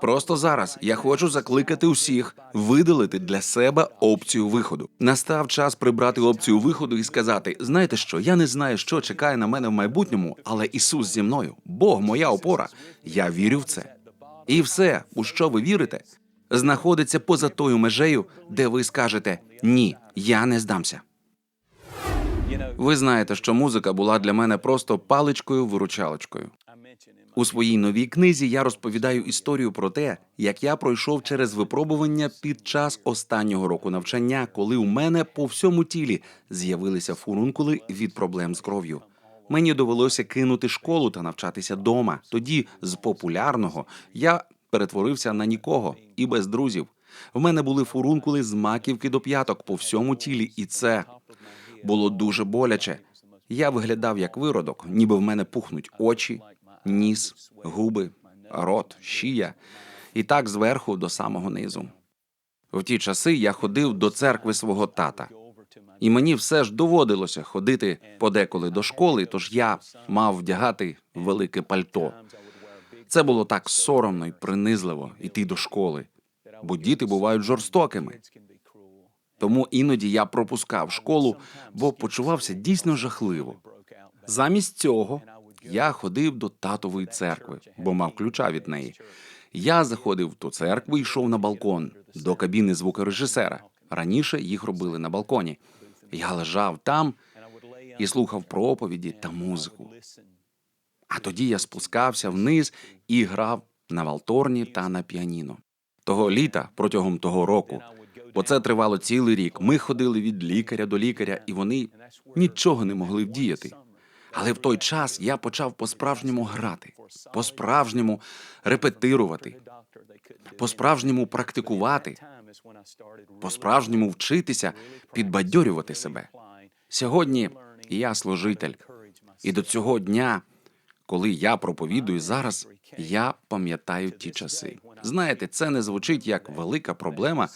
Просто зараз я хочу закликати усіх видалити для себе опцію виходу. Настав час прибрати опцію виходу і сказати: знаєте що, я не знаю, що чекає на мене в майбутньому, але Ісус зі мною, Бог моя опора. Я вірю в це. І все, у що ви вірите, знаходиться поза тою межею, де ви скажете ні, я не здамся. Ви знаєте, що музика була для мене просто паличкою-виручалочкою. У своїй новій книзі я розповідаю історію про те, як я пройшов через випробування під час останнього року навчання, коли у мене по всьому тілі з'явилися фурункули від проблем з кров'ю. Мені довелося кинути школу та навчатися дома. Тоді з популярного я перетворився на нікого і без друзів. В мене були фурункули з маківки до п'яток по всьому тілі, і це було дуже боляче. Я виглядав як виродок, ніби в мене пухнуть очі, ніс, губи, рот, шия, і так зверху до самого низу. В ті часи я ходив до церкви свого тата, і мені все ж доводилося ходити подеколи до школи, тож я мав вдягати велике пальто. Це було так соромно і принизливо йти до школи, бо діти бувають жорстокими. Тому іноді я пропускав школу, бо почувався дійсно жахливо. Замість цього я ходив до татової церкви, бо мав ключа від неї. Я заходив церкву і йшов на балкон до кабіни звукорежисера. Раніше їх робили на балконі. Я лежав там і слухав проповіді та музику. А тоді я спускався вниз і грав на валторні та на піаніно. Того літа протягом того року, бо це тривало цілий рік. Ми ходили від лікаря до лікаря, і вони нічого не могли вдіяти. Але в той час я почав по-справжньому грати, по-справжньому репетирувати, по-справжньому практикувати, по-справжньому вчитися підбадьорювати себе. Сьогодні я служитель, і до цього дня, коли я проповідую зараз, я пам'ятаю ті часи. Знаєте, це не звучить як велика проблема,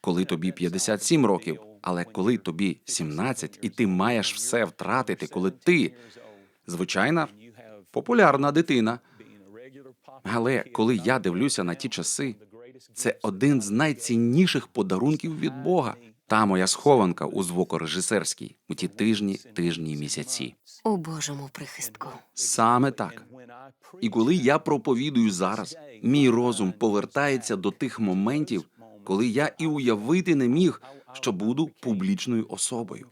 коли тобі 57 років, але коли тобі 17, і ти маєш все втратити, коли ти звичайна популярна дитина. Але коли я дивлюся на ті часи, це один з найцінніших подарунків від Бога. Та моя схованка у звукорежисерській у ті тижні, тижні, місяці. У Божому прихистку. Саме так. І коли я проповідую зараз, мій розум повертається до тих моментів, коли я і уявити не міг, що буду публічною особою.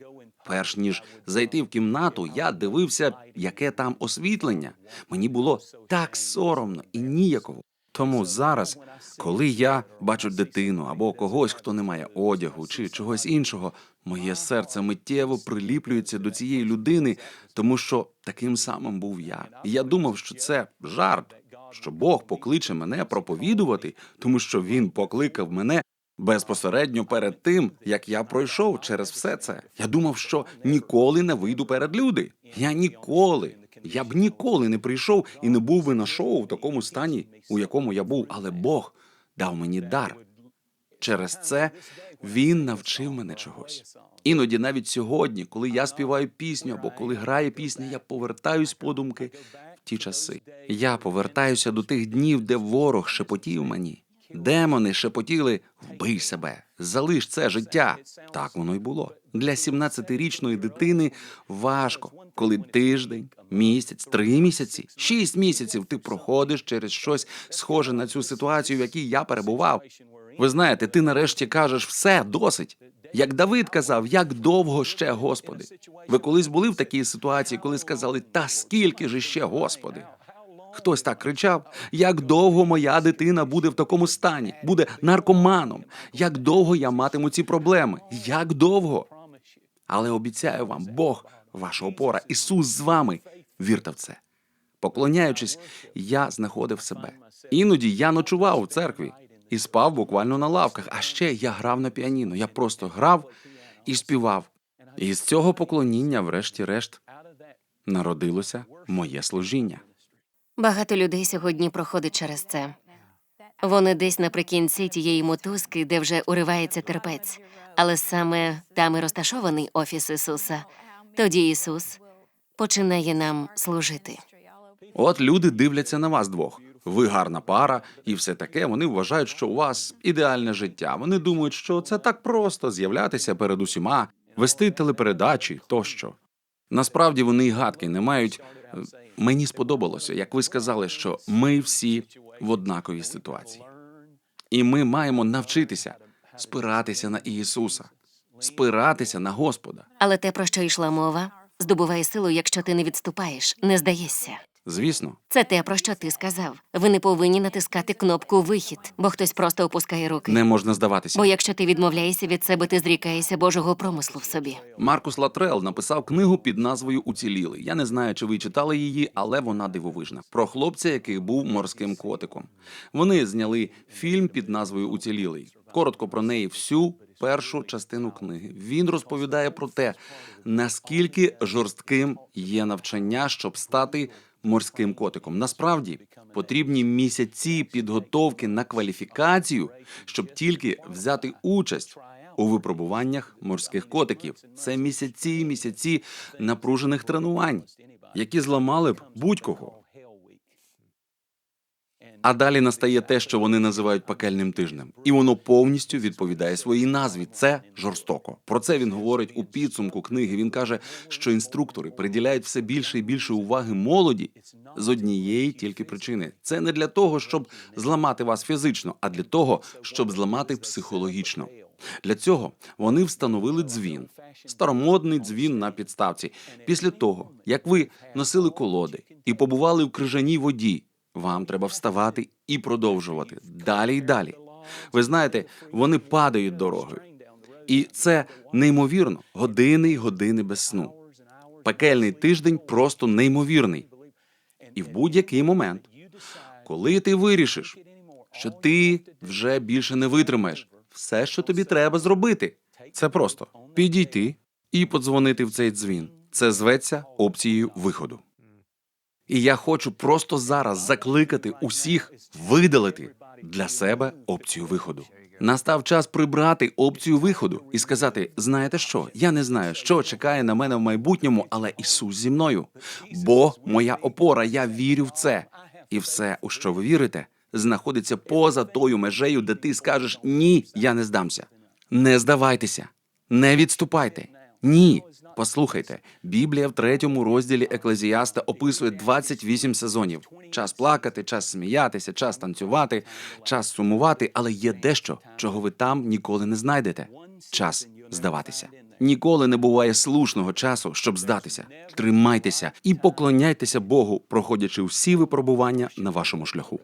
Перш ніж зайти в кімнату, я дивився, яке там освітлення. Мені було так соромно і ніяково. Тому зараз, коли я бачу дитину або когось, хто не має одягу чи чогось іншого, моє серце миттєво приліплюється до цієї людини, тому що таким самим був я. І я думав, що це жарт, що Бог покличе мене проповідувати, тому що він покликав мене безпосередньо перед тим, як я пройшов через все це. Я думав, що ніколи не вийду перед люди. Я ніколи. Я б ніколи не прийшов і не був би на шоу в такому стані, у якому я був, але Бог дав мені дар. Через це він навчив мене чогось. Іноді, навіть сьогодні, коли я співаю пісню або коли грає пісня, я повертаюсь подумки в ті часи. Я повертаюся до тих днів, де ворог шепотів мені. Демони шепотіли вбий себе, залиш це життя. Так воно й було. Для 17-річної дитини важко, коли тиждень, місяць, три місяці, шість місяців ти проходиш через щось схоже на цю ситуацію, в якій я перебував. Ви знаєте, ти нарешті кажеш все досить. Як Давид казав, як довго ще, Господи. Ви колись були в такій ситуації, коли сказали, та скільки ж ще, Господи? Хтось так кричав: як довго моя дитина буде в такому стані, буде наркоманом, як довго я матиму ці проблеми, як довго? Але обіцяю вам, Бог, ваша опора, Ісус з вами. Вірте в це. Поклоняючись, я знаходив себе. Іноді я ночував у церкві і спав буквально на лавках. А ще я грав на піаніно. Я просто грав і співав. І з цього поклоніння, врешті-решт, народилося моє служіння. Багато людей сьогодні проходить через це. Вони десь наприкінці тієї мотузки, де вже уривається терпець, але саме там і розташований офіс Ісуса. Тоді Ісус починає нам служити. От люди дивляться на вас двох. ви гарна пара і все таке. Вони вважають, що у вас ідеальне життя. Вони думають, що це так просто з'являтися перед усіма, вести телепередачі тощо. Насправді вони й гадки не мають. Мені сподобалося, як ви сказали, що ми всі в однаковій ситуації, і ми маємо навчитися спиратися на Ісуса, спиратися на Господа. Але те, про що йшла мова, здобуває силу, якщо ти не відступаєш, не здаєшся. Звісно, Це те, про що ти сказав. Ви не повинні натискати кнопку вихід, бо хтось просто опускає руки. не можна здаватися. Бо якщо ти відмовляєшся від себе, ти зрікаєшся Божого промислу в собі. Маркус Латрел написав книгу під назвою Уціліли. Я не знаю, чи ви читали її, але вона дивовижна. Про хлопця, який був морським котиком. Вони зняли фільм під назвою Уцілілий. Коротко про неї всю першу частину книги. Він розповідає про те, наскільки жорстким є навчання, щоб стати морським котиком. Насправді потрібні місяці підготовки на кваліфікацію, щоб тільки взяти участь у випробуваннях морських котиків. Це місяці і місяці напружених тренувань, які зламали б будь-кого. А далі настає те, що вони називають пекельним тижнем, і воно повністю відповідає своїй назві. Це жорстоко. Про це він говорить у підсумку книги. Він каже, що інструктори приділяють все більше і більше уваги молоді з однієї тільки причини. Це не для того, щоб зламати вас фізично, а для того, щоб зламати психологічно. Для цього вони встановили дзвін, старомодний дзвін на підставці. Після того, як ви носили колоди і побували в крижаній воді, вам треба вставати і продовжувати далі й далі. Ви знаєте, вони падають дорогою, і це неймовірно години й години без сну. Пекельний тиждень просто неймовірний. І в будь-який момент, коли ти вирішиш, що ти вже більше не витримаєш, все, що тобі треба зробити, це просто підійти і подзвонити в цей дзвін. Це зветься опцією виходу. І я хочу просто зараз закликати усіх видалити для себе опцію виходу. Настав час прибрати опцію виходу і сказати: знаєте що? Я не знаю, що чекає на мене в майбутньому, але Ісус зі мною. Бо моя опора, я вірю в це. І все, у що ви вірите, знаходиться поза тою межею, де ти скажеш ні, я не здамся. Не здавайтеся, не відступайте. Ні. Послухайте, Біблія в третьому розділі Еклезіаста описує 28 сезонів: час плакати, час сміятися, час танцювати, час сумувати, але є дещо, чого ви там ніколи не знайдете. Час здаватися. Ніколи не буває слушного часу, щоб здатися. Тримайтеся і поклоняйтеся Богу, проходячи всі випробування на вашому шляху.